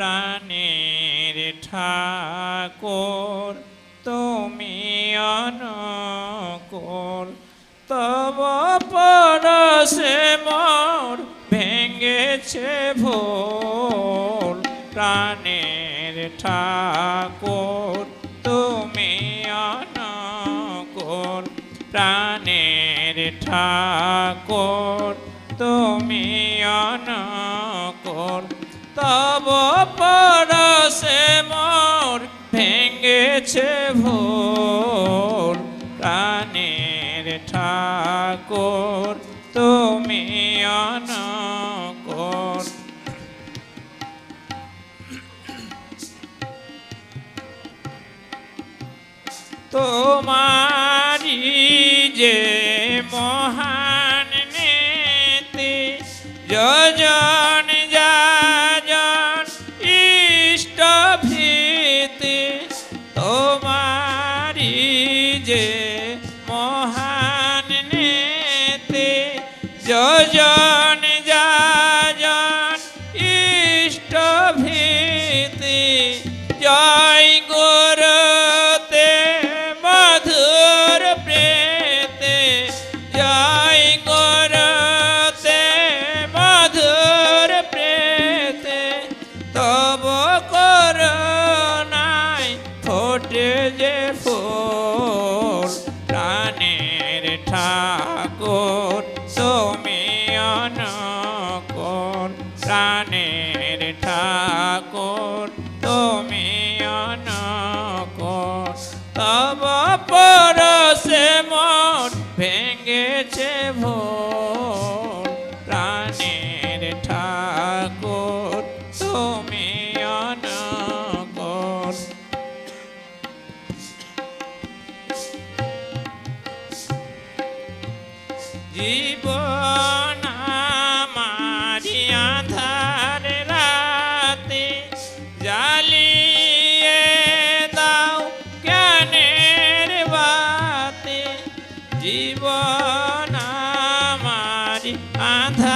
প্রাণের ঠাকুর, তুমি অনকুল। তব পরশে মোর ভেঙেছে ভোল। প্রাণের ঠাকুর, তুমি অনকুল। প্রাণের ঠাকুর, তুমি অনকুল। তব পরশে মোর ভেঙেছে ভোল প্রাণের ঠাকুর তুমি অনকুল তোমারি যে মহান নীতি যোজন ঠাকুর তুমি অনকর প্রাণের ঠাকুর? জীবন আমারি আধার রাতে জ্বালিয়ে দাও জ্ঞানের বাতে। জীবন আধার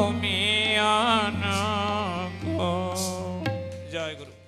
অনকর প্রাণের ঠাকুর তুমি